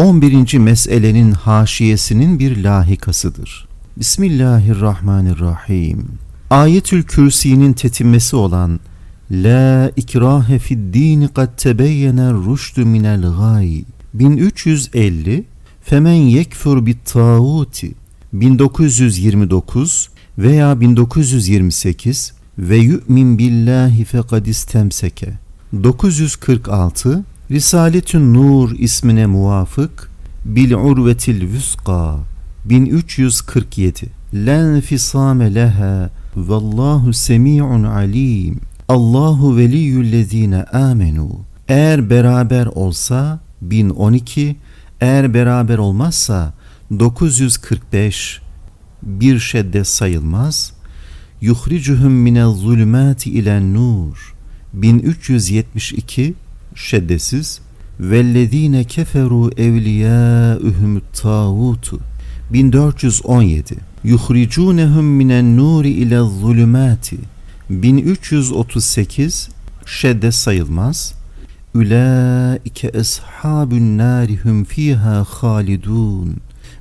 11. meselenin haşiyesinin bir lahikasıdır. Bismillahirrahmanirrahim. Ayetül Kürsi'nin tetinmesi olan La ikrahe fid dini kad tebeyyene rüştü minel gay 1350 Femen yekfur bit tağuti 1929 veya 1928 ve yu'min billahi fekad istemseke 946 Risaletün Nur ismine muvafık Bil Urvetil Vüska 1347 Len fisame leha Vallahu semi'un alim. Allahu veliyyüllezine amenu. Eğer beraber olsa 1012 Eğer beraber olmazsa 945 bir şedde sayılmaz. Yuhricuhum minel zulümati ilen nur. 1372 şeddesiz vellezine keferu evliyâühüm tağutu 1417 yuhricunehum minen nuri ile zulümati 1338 şedde sayılmaz. Ülaike eshabün narihum fiha halidun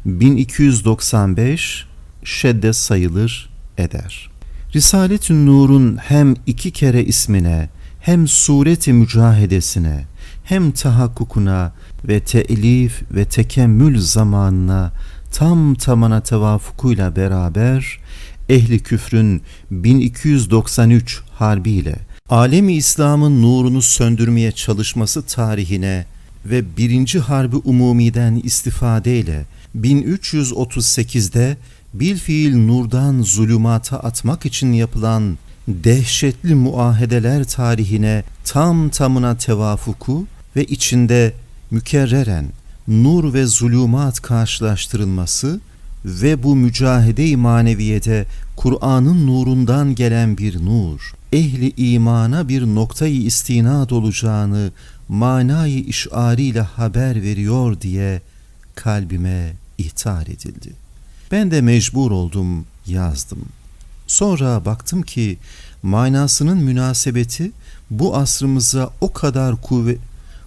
1295 şedde sayılır eder. Risaletün Nur'un hem iki kere ismine hem sureti mücahedesine hem tahakkukuna ve telif ve tekemmül zamanına tam tamana tevafukuyla beraber ehli küfrün 1293 harbiyle alemi İslam'ın nurunu söndürmeye çalışması tarihine ve birinci harbi umumiden istifadeyle 1338'de bilfiil nurdan zulümata atmak için yapılan dehşetli muahedeler tarihine tam tamına tevafuku ve içinde mükerreren nur ve zulümat karşılaştırılması ve bu mücahede-i maneviyede Kur'an'ın nurundan gelen bir nur, ehli imana bir noktayı istinad olacağını manayı işariyle haber veriyor diye kalbime ihtar edildi. Ben de mecbur oldum, yazdım. Sonra baktım ki manasının münasebeti bu asrımıza o kadar kuvvet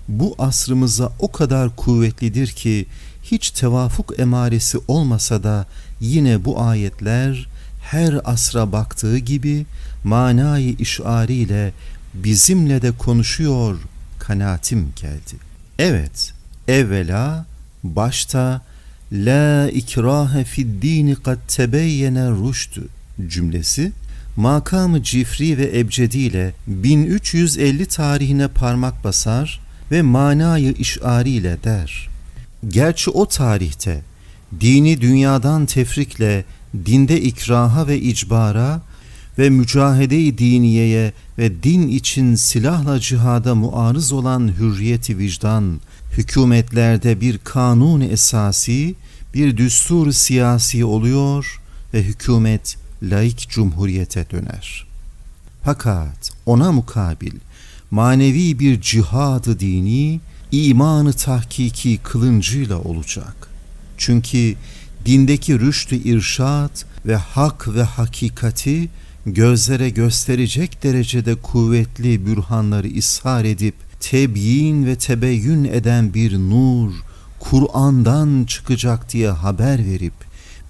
bu asrımıza o kadar kuvvetlidir ki hiç tevafuk emaresi olmasa da yine bu ayetler her asra baktığı gibi manayı işariyle bizimle de konuşuyor kanaatim geldi. Evet, evvela başta La ikrahe fid dini kad tebeyyene rüştü cümlesi makamı cifri ve ebcedi ile 1350 tarihine parmak basar ve manayı işari ile der. Gerçi o tarihte dini dünyadan tefrikle dinde ikraha ve icbara ve mücahede-i diniyeye ve din için silahla cihada muarız olan hürriyeti vicdan, hükümetlerde bir kanun esasi, bir düstur siyasi oluyor ve hükümet laik cumhuriyete döner. Fakat ona mukabil manevi bir cihadı dini, imanı tahkiki kılıncıyla olacak. Çünkü dindeki rüştü irşat ve hak ve hakikati gözlere gösterecek derecede kuvvetli bürhanları ishar edip tebyin ve tebeyyün eden bir nur Kur'an'dan çıkacak diye haber verip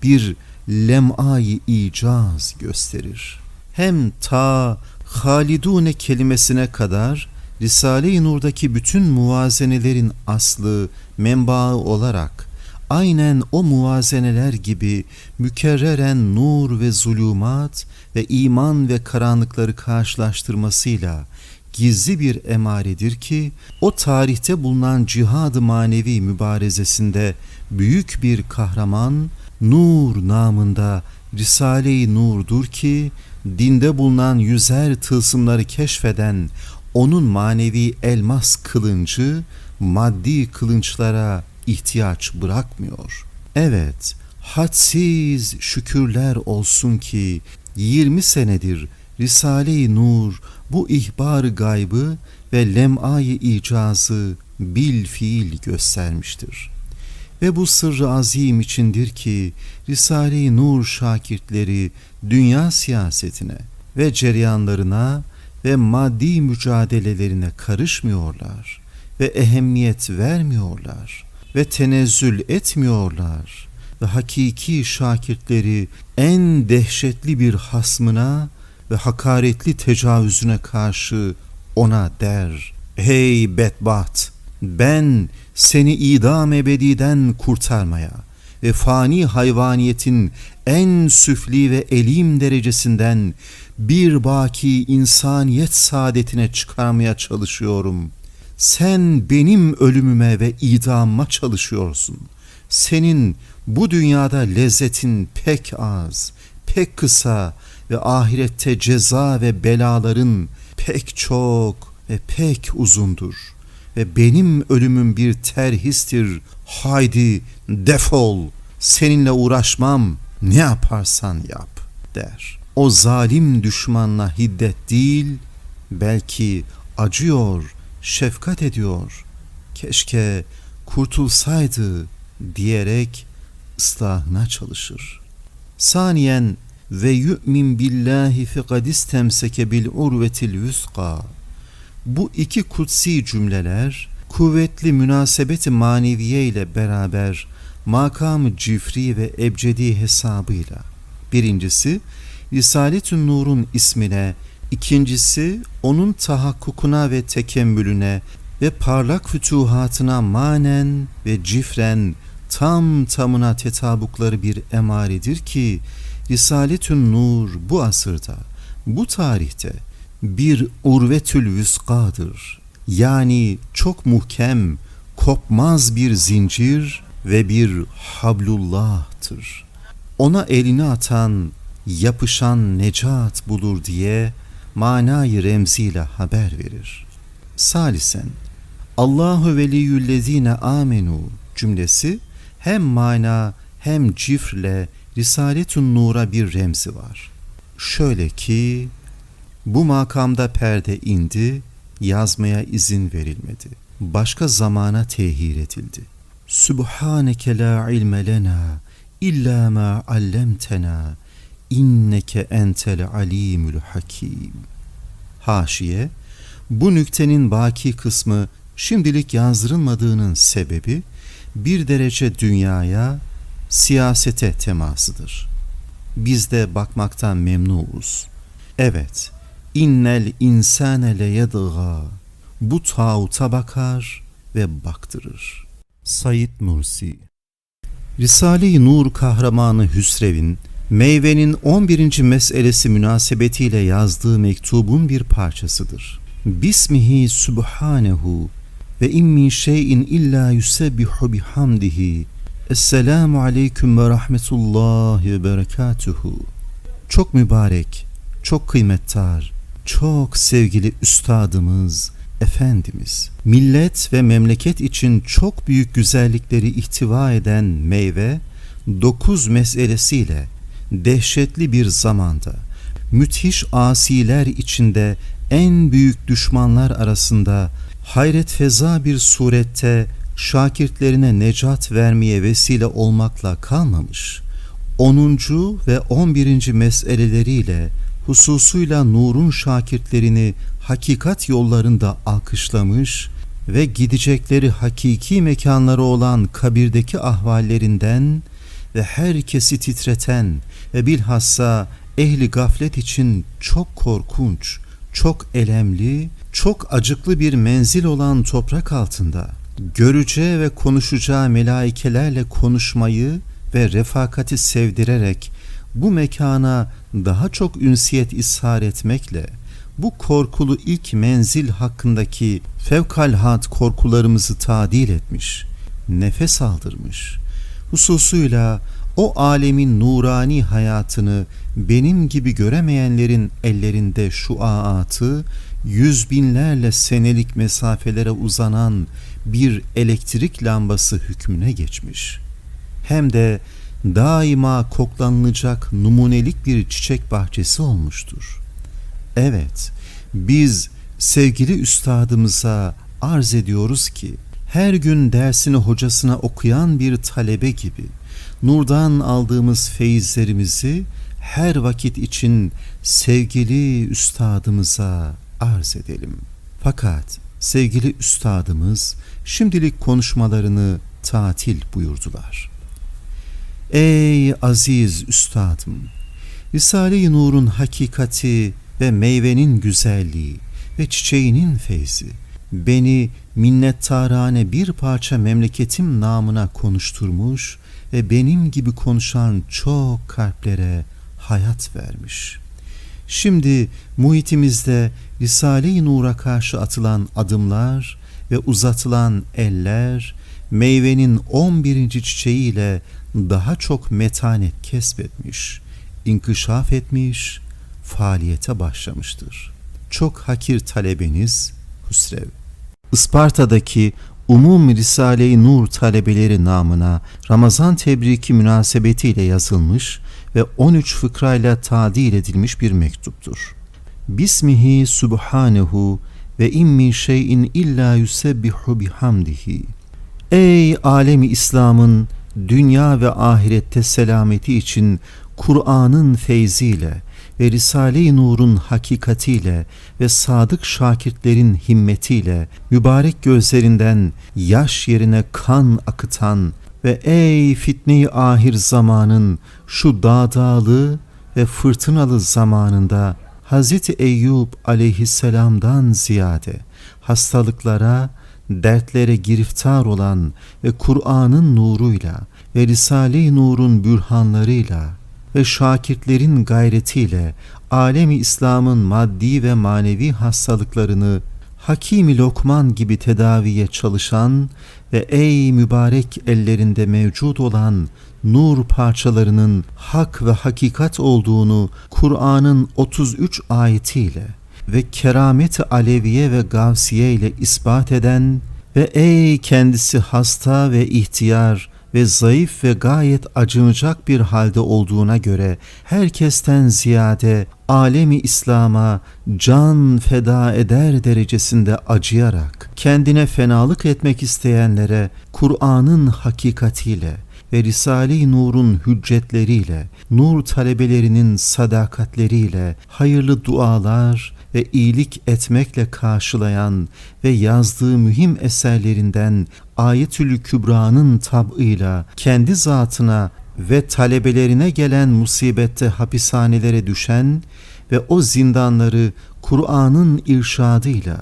bir lem'ayı icaz gösterir. Hem ta Halidune kelimesine kadar Risale-i Nur'daki bütün muvazenelerin aslı, menbaı olarak aynen o muvazeneler gibi mükerreren nur ve zulümat ve iman ve karanlıkları karşılaştırmasıyla gizli bir emaredir ki o tarihte bulunan cihad-ı manevi mübarezesinde büyük bir kahraman Nur namında Risale-i Nur'dur ki dinde bulunan yüzer tılsımları keşfeden onun manevi elmas kılıncı maddi kılınçlara ihtiyaç bırakmıyor. Evet, hadsiz şükürler olsun ki 20 senedir Risale-i Nur bu ihbar gaybı ve lem'ayı icazı bil fiil göstermiştir. Ve bu sırrı azim içindir ki Risale-i Nur şakirtleri dünya siyasetine ve cereyanlarına ve maddi mücadelelerine karışmıyorlar ve ehemmiyet vermiyorlar. ve tenezzül etmiyorlar ve hakiki şakirtleri en dehşetli bir hasmına ve hakaretli tecavüzüne karşı ona der. Hey bedbaht! Ben seni idam ebediden kurtarmaya ve fani hayvaniyetin en süfli ve elim derecesinden bir baki insaniyet saadetine çıkarmaya çalışıyorum. Sen benim ölümüme ve idamıma çalışıyorsun. Senin bu dünyada lezzetin pek az, pek kısa ve ahirette ceza ve belaların pek çok ve pek uzundur. Ve benim ölümüm bir terhistir. Haydi defol, seninle uğraşmam, ne yaparsan yap der. O zalim düşmanla hiddet değil, belki acıyor, şefkat ediyor. Keşke kurtulsaydı diyerek ıslahına çalışır. Saniyen ve yu'min billahi fekad istemseke bil urvetil vüska. Bu iki kutsi cümleler kuvvetli münasebeti maneviye ile beraber makamı cifri ve ebcedi hesabıyla. Birincisi Risaletün Nur'un ismine, ikincisi onun tahakkukuna ve tekemmülüne ve parlak fütuhatına manen ve cifren tam tamına tetabukları bir emaredir ki Risaletün Nur bu asırda, bu tarihte bir urvetül vüskadır. Yani çok muhkem, kopmaz bir zincir ve bir hablullah'tır. Ona elini atan, yapışan necat bulur diye manayı remziyle haber verir. Salisen, Allahu veliyyüllezine amenu cümlesi hem mana hem cifrle Risaletun Nur'a bir remzi var. Şöyle ki bu makamda perde indi, yazmaya izin verilmedi. Başka zamana tehir edildi. Subhaneke la ilme lena illa ma allemtena inneke entel alimül hakim. Haşiye, bu nüktenin baki kısmı şimdilik yazdırılmadığının sebebi bir derece dünyaya, siyasete temasıdır. Biz de bakmaktan memnunuz. Evet, innel insane le yedgâ. Bu tağuta bakar ve baktırır. Said Nursi Risale-i Nur kahramanı Hüsrev'in meyvenin 11. meselesi münasebetiyle yazdığı mektubun bir parçasıdır. Bismihi subhanehu ve in min şeyin illa yusebbihu bihamdihi. Esselamu aleyküm ve rahmetullahi ve berekatuhu. Çok mübarek, çok kıymettar, çok sevgili üstadımız, Efendimiz, millet ve memleket için çok büyük güzellikleri ihtiva eden meyve, dokuz meselesiyle dehşetli bir zamanda, müthiş asiler içinde en büyük düşmanlar arasında hayret feza bir surette şakirtlerine necat vermeye vesile olmakla kalmamış, 10. ve 11. meseleleriyle hususuyla nurun şakirtlerini hakikat yollarında alkışlamış ve gidecekleri hakiki mekanları olan kabirdeki ahvallerinden ve herkesi titreten ve bilhassa ehli gaflet için çok korkunç, çok elemli, çok acıklı bir menzil olan toprak altında göreceği ve konuşacağı melaikelerle konuşmayı ve refakati sevdirerek bu mekana daha çok ünsiyet ishar etmekle bu korkulu ilk menzil hakkındaki fevkalhat korkularımızı tadil etmiş, nefes aldırmış. Hususuyla o alemin nurani hayatını benim gibi göremeyenlerin ellerinde şu aatı yüz binlerle senelik mesafelere uzanan bir elektrik lambası hükmüne geçmiş. Hem de daima koklanılacak numunelik bir çiçek bahçesi olmuştur. Evet, biz sevgili üstadımıza arz ediyoruz ki, her gün dersini hocasına okuyan bir talebe gibi, nurdan aldığımız feyizlerimizi her vakit için sevgili üstadımıza arz edelim. Fakat sevgili üstadımız şimdilik konuşmalarını tatil buyurdular. Ey aziz üstadım! Risale-i Nur'un hakikati ve meyvenin güzelliği ve çiçeğinin feyzi beni minnettarane bir parça memleketim namına konuşturmuş ve benim gibi konuşan çok kalplere hayat vermiş. Şimdi muhitimizde Risale-i Nur'a karşı atılan adımlar ve uzatılan eller meyvenin 11. çiçeğiyle daha çok metanet kesbetmiş, inkişaf etmiş, faaliyete başlamıştır. Çok hakir talebeniz Hüsrev. Isparta'daki Umum Risale-i Nur talebeleri namına Ramazan tebriki münasebetiyle yazılmış ve 13 fıkrayla tadil edilmiş bir mektuptur. Bismihi subhanehu ve immi şeyin illa yusebbihu bihamdihi. Ey alemi İslam'ın dünya ve ahirette selameti için Kur'an'ın feyziyle ve Risale-i Nur'un hakikatiyle ve sadık şakirtlerin himmetiyle mübarek gözlerinden yaş yerine kan akıtan ve ey fitneyi ahir zamanın şu dağdağlı ve fırtınalı zamanında Hz. Eyyub aleyhisselamdan ziyade hastalıklara, dertlere giriftar olan ve Kur'an'ın nuruyla ve Risale-i Nur'un bürhanlarıyla ve şakirtlerin gayretiyle alemi İslam'ın maddi ve manevi hastalıklarını Hakimi Lokman gibi tedaviye çalışan ve ey mübarek ellerinde mevcut olan nur parçalarının hak ve hakikat olduğunu Kur'an'ın 33 ayetiyle ve keramet-i aleviye ve gavsiye ile ispat eden ve ey kendisi hasta ve ihtiyar ve zayıf ve gayet acınacak bir halde olduğuna göre herkesten ziyade alemi İslam'a can feda eder derecesinde acıyarak kendine fenalık etmek isteyenlere Kur'an'ın hakikatiyle ve Risale-i Nur'un hüccetleriyle, nur talebelerinin sadakatleriyle hayırlı dualar ve iyilik etmekle karşılayan ve yazdığı mühim eserlerinden Ayetül Kübra'nın tabıyla kendi zatına ve talebelerine gelen musibette hapishanelere düşen ve o zindanları Kur'an'ın irşadıyla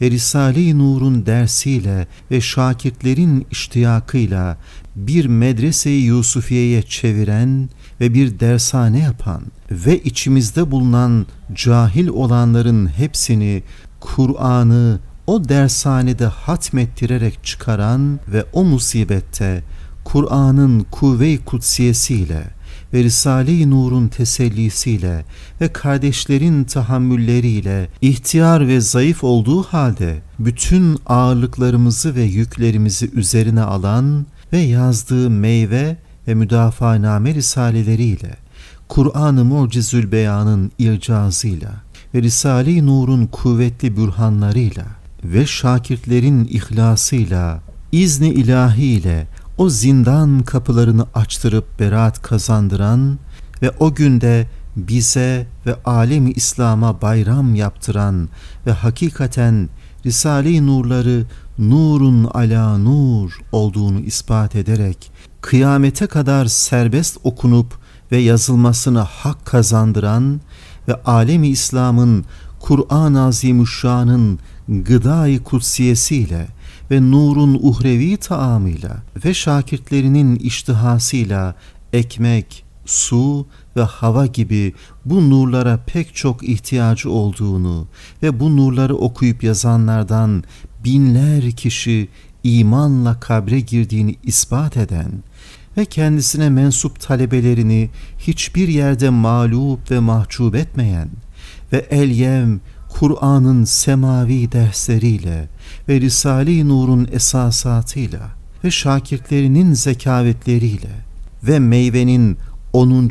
ve Risale-i Nur'un dersiyle ve şakirtlerin iştiyakıyla bir medrese-i Yusufiye'ye çeviren ve bir dershane yapan ve içimizde bulunan cahil olanların hepsini Kur'an'ı o dershanede hatmettirerek çıkaran ve o musibette Kur'an'ın kuvve-i kutsiyesiyle ve Risale-i Nur'un tesellisiyle ve kardeşlerin tahammülleriyle ihtiyar ve zayıf olduğu halde bütün ağırlıklarımızı ve yüklerimizi üzerine alan ve yazdığı meyve ve müdafaaname risaleleriyle Kur'an-ı Mucizül Beyan'ın ircazıyla ve Risale-i Nur'un kuvvetli bürhanlarıyla ve şakirtlerin ihlasıyla, izni ilahiyle o zindan kapılarını açtırıp beraat kazandıran ve o günde bize ve alemi İslam'a bayram yaptıran ve hakikaten Risale-i Nurları nurun ala nur olduğunu ispat ederek kıyamete kadar serbest okunup ve yazılmasını hak kazandıran ve alemi İslam'ın Kur'an-ı Azimüşşan'ın gıdayı kutsiyesiyle ve nurun uhrevi taamıyla ve şakirtlerinin iştihasıyla ekmek, su ve hava gibi bu nurlara pek çok ihtiyacı olduğunu ve bu nurları okuyup yazanlardan binler kişi imanla kabre girdiğini ispat eden ve kendisine mensup talebelerini hiçbir yerde mağlup ve mahcup etmeyen ve el yem Kur'an'ın semavi dersleriyle ve Risale-i Nur'un esasatıyla ve şakirtlerinin zekavetleriyle ve meyvenin 10.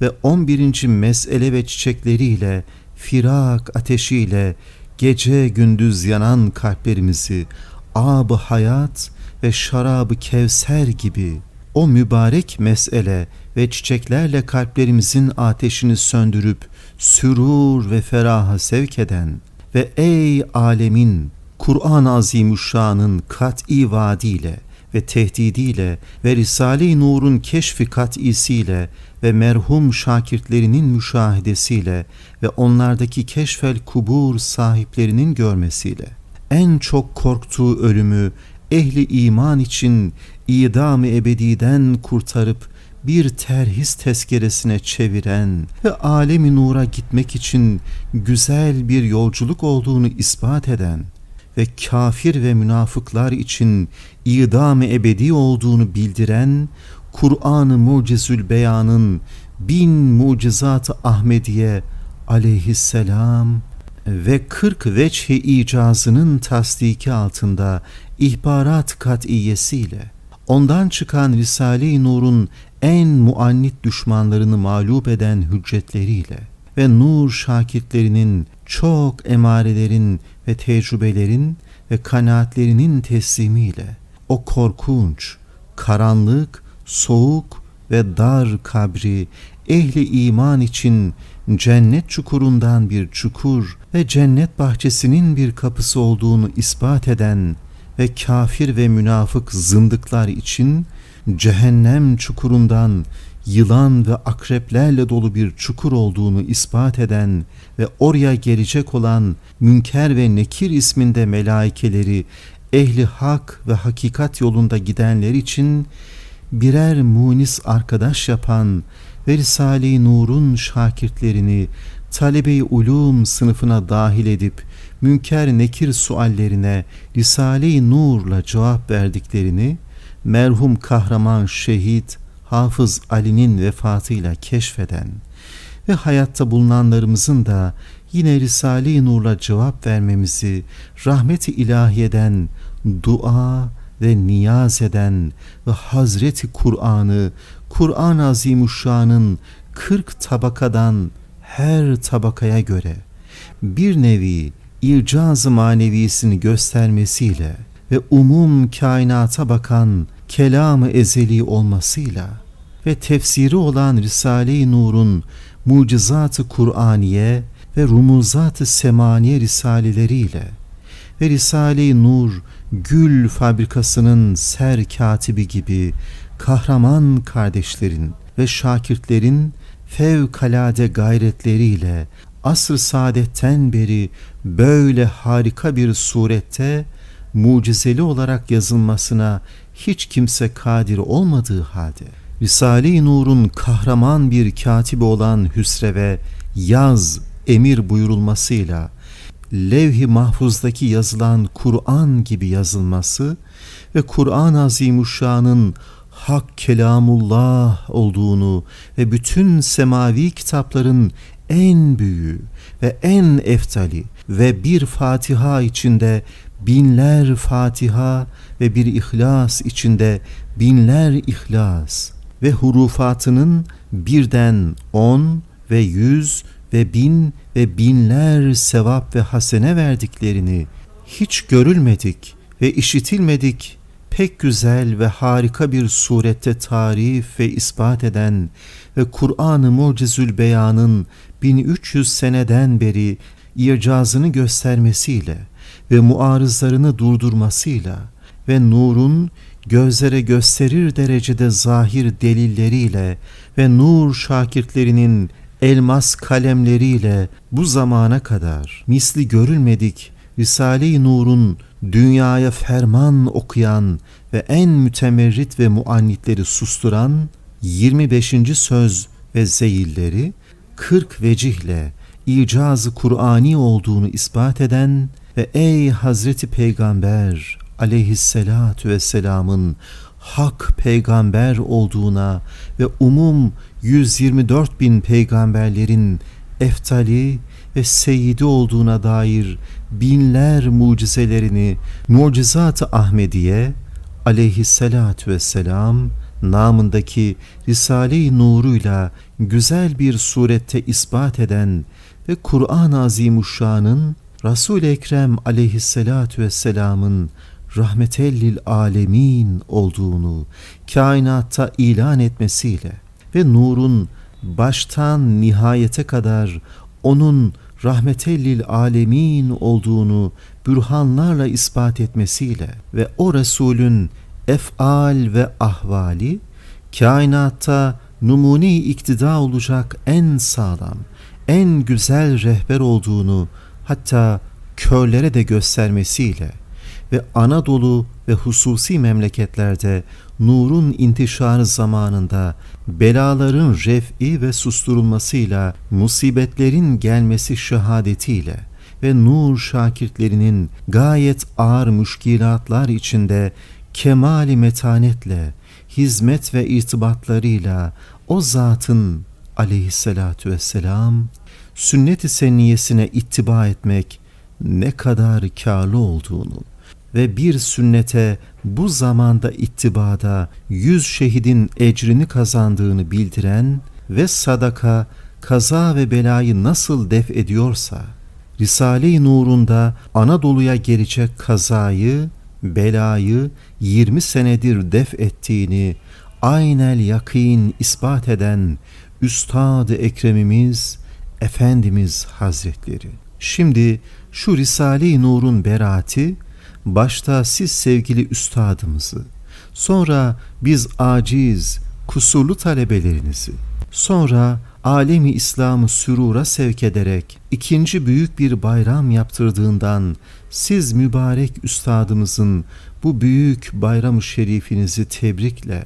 ve 11. mesele ve çiçekleriyle firak ateşiyle gece gündüz yanan kalplerimizi ab hayat ve şarabı kevser gibi o mübarek mesele ve çiçeklerle kalplerimizin ateşini söndürüp sürur ve feraha sevk eden ve ey alemin Kur'an-ı Azimüşşan'ın kat'i vaadiyle ve tehdidiyle ve Risale-i Nur'un keşfi kat'isiyle ve merhum şakirtlerinin müşahedesiyle ve onlardaki keşfel kubur sahiplerinin görmesiyle. En çok korktuğu ölümü ehli iman için idam-ı ebediden kurtarıp bir terhis tezkeresine çeviren ve alemi nura gitmek için güzel bir yolculuk olduğunu ispat eden ve kafir ve münafıklar için idam-ı ebedi olduğunu bildiren Kur'an-ı Mucizül Beyan'ın bin mucizat-ı Ahmediye aleyhisselam ve 40 veçhi icazının tasdiki altında ihbarat kat'iyesiyle ondan çıkan Risale-i Nur'un en muannit düşmanlarını mağlup eden hüccetleriyle ve nur şakitlerinin çok emarelerin ve tecrübelerin ve kanaatlerinin teslimiyle o korkunç, karanlık, soğuk ve dar kabri ehli iman için cennet çukurundan bir çukur ve cennet bahçesinin bir kapısı olduğunu ispat eden ve kafir ve münafık zındıklar için cehennem çukurundan yılan ve akreplerle dolu bir çukur olduğunu ispat eden ve oraya gelecek olan Münker ve Nekir isminde melaikeleri ehli hak ve hakikat yolunda gidenler için birer munis arkadaş yapan ve Risale-i Nur'un şakirtlerini talebe-i ulum sınıfına dahil edip münker nekir suallerine Risale-i Nur'la cevap verdiklerini merhum kahraman şehit Hafız Ali'nin vefatıyla keşfeden ve hayatta bulunanlarımızın da yine Risale-i Nur'la cevap vermemizi rahmeti ilahiyeden dua ve niyaz eden ve Hazreti Kur'an'ı Kur'an-ı Azimuşşan'ın 40 tabakadan her tabakaya göre bir nevi ircaz-ı manevisini göstermesiyle ve umum kainata bakan kelamı ezeli olmasıyla ve tefsiri olan Risale-i Nur'un mucizat-ı Kur'aniye ve rumuzat-ı semaniye risaleleriyle ve Risale-i Nur gül fabrikasının ser katibi gibi kahraman kardeşlerin ve şakirtlerin fevkalade gayretleriyle asr saadetten beri böyle harika bir surette mucizeli olarak yazılmasına hiç kimse kadir olmadığı halde Risale-i Nur'un kahraman bir katibi olan Hüsrev'e yaz emir buyurulmasıyla levh-i mahfuzdaki yazılan Kur'an gibi yazılması ve Kur'an-ı Azimuşşan'ın hak kelamullah olduğunu ve bütün semavi kitapların en büyüğü ve en eftali ve bir Fatiha içinde binler Fatiha ve bir ihlas içinde binler ihlas ve hurufatının birden on ve yüz ve bin ve binler sevap ve hasene verdiklerini hiç görülmedik ve işitilmedik pek güzel ve harika bir surette tarif ve ispat eden ve Kur'an-ı Mucizül Beyan'ın 1300 seneden beri icazını göstermesiyle ve muarızlarını durdurmasıyla ve nurun gözlere gösterir derecede zahir delilleriyle ve nur şakirtlerinin elmas kalemleriyle bu zamana kadar misli görülmedik Risale-i Nur'un dünyaya ferman okuyan ve en mütemerrit ve muannitleri susturan 25. söz ve zeyilleri 40 vecihle icazı Kur'ani olduğunu ispat eden ve ey Hazreti Peygamber aleyhissalatu vesselamın hak peygamber olduğuna ve umum 124 bin peygamberlerin eftali ve seyidi olduğuna dair binler mucizelerini Mucizat-ı Ahmediye aleyhissalatu vesselam namındaki Risale-i Nur'uyla güzel bir surette ispat eden ve Kur'an-ı Azimuşşan'ın Resul-i Ekrem aleyhissalatu vesselamın rahmetellil alemin olduğunu kainatta ilan etmesiyle ve nurun baştan nihayete kadar onun rahmetellil alemin olduğunu bürhanlarla ispat etmesiyle ve o Resulün efal ve ahvali kainatta numune iktida olacak en sağlam, en güzel rehber olduğunu hatta körlere de göstermesiyle ve Anadolu ve hususi memleketlerde nurun intişarı zamanında belaların ref'i ve susturulmasıyla musibetlerin gelmesi şehadetiyle ve nur şakirtlerinin gayet ağır müşkilatlar içinde kemali metanetle hizmet ve irtibatlarıyla o zatın aleyhissalatu vesselam sünnet-i senniyesine ittiba etmek ne kadar kârlı olduğunu ve bir sünnete bu zamanda ittibada yüz şehidin ecrini kazandığını bildiren ve sadaka kaza ve belayı nasıl def ediyorsa, Risale-i Nur'unda Anadolu'ya gelecek kazayı, belayı 20 senedir def ettiğini aynel yakin ispat eden Üstad-ı Ekremimiz Efendimiz Hazretleri. Şimdi şu Risale-i Nur'un beraati başta siz sevgili üstadımızı, sonra biz aciz, kusurlu talebelerinizi, sonra alemi İslam'ı sürura sevk ederek ikinci büyük bir bayram yaptırdığından siz mübarek üstadımızın bu büyük bayram-ı şerifinizi tebrikle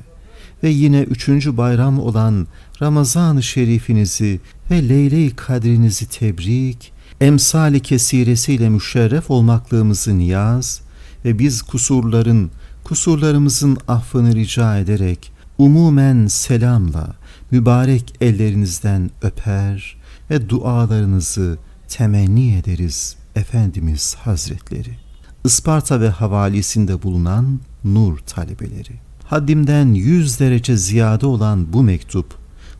ve yine üçüncü bayram olan Ramazan-ı şerifinizi ve Leyle-i Kadrinizi tebrik, emsali kesiresiyle müşerref olmaklığımızı niyaz ve biz kusurların, kusurlarımızın affını rica ederek umumen selamla mübarek ellerinizden öper ve dualarınızı temenni ederiz Efendimiz Hazretleri. Isparta ve havalisinde bulunan nur talebeleri. Haddimden yüz derece ziyade olan bu mektup,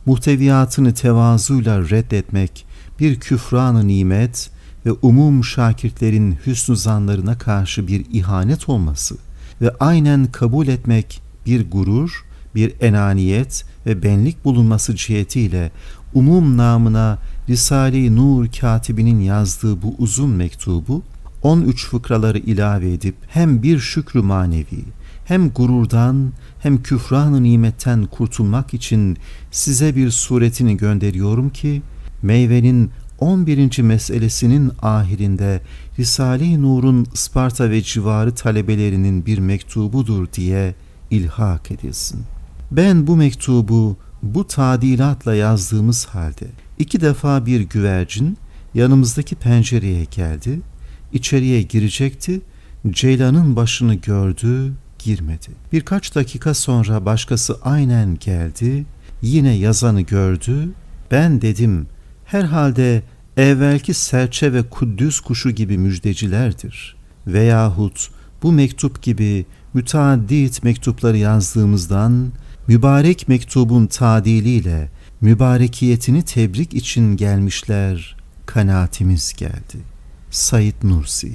muhteviyatını tevazuyla reddetmek bir küfran-ı nimet ve umum şakirtlerin hüsnü zanlarına karşı bir ihanet olması ve aynen kabul etmek bir gurur, bir enaniyet ve benlik bulunması cihetiyle umum namına Risale-i Nur katibinin yazdığı bu uzun mektubu 13 fıkraları ilave edip hem bir şükrü manevi hem gururdan hem küfran-ı nimetten kurtulmak için size bir suretini gönderiyorum ki meyvenin 11. meselesinin ahirinde Risale-i Nur'un Isparta ve civarı talebelerinin bir mektubudur diye ilhak edilsin. Ben bu mektubu bu tadilatla yazdığımız halde iki defa bir güvercin yanımızdaki pencereye geldi, içeriye girecekti, Ceylan'ın başını gördü, girmedi. Birkaç dakika sonra başkası aynen geldi, yine yazanı gördü, ben dedim herhalde evvelki serçe ve kuddüs kuşu gibi müjdecilerdir. Veyahut bu mektup gibi müteaddit mektupları yazdığımızdan mübarek mektubun tadiliyle mübarekiyetini tebrik için gelmişler, kanaatimiz geldi. Said Nursi